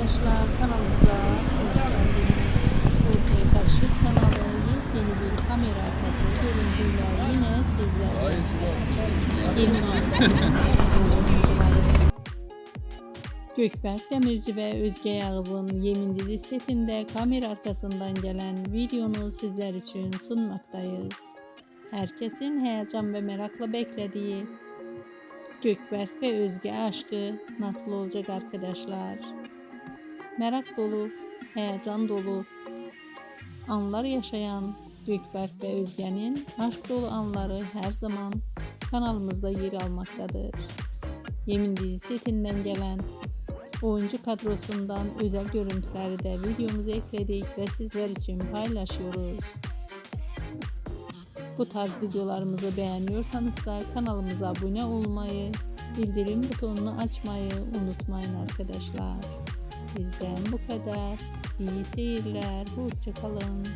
arkadaşlar kanalımıza hoş geldiniz. Ortaya Karışık kanalı yepyeni bir kamera arkası görüntüyle yine sizlerle. Oyuncuları. Gökberk Demirci ve Özge Yağız'ın Yemin dizi setinde kamera arkasından gelen videonu sizler için sunmaktayız. Herkesin heyecan ve merakla beklediği Gökberk ve Özge aşkı nasıl olacak arkadaşlar? Merak dolu, heyecan dolu anlar yaşayan Gökberk ve Özge'nin aşk dolu anları her zaman kanalımızda yer almaktadır. Yemin dizisi setinden gelen oyuncu kadrosundan özel görüntüleri de videomuza ekledik ve sizler için paylaşıyoruz. Bu tarz videolarımızı beğeniyorsanız da kanalımıza abone olmayı, bildirim butonunu açmayı unutmayın arkadaşlar. Bizden bu kadar. İyi seyirler. Hoşçakalın.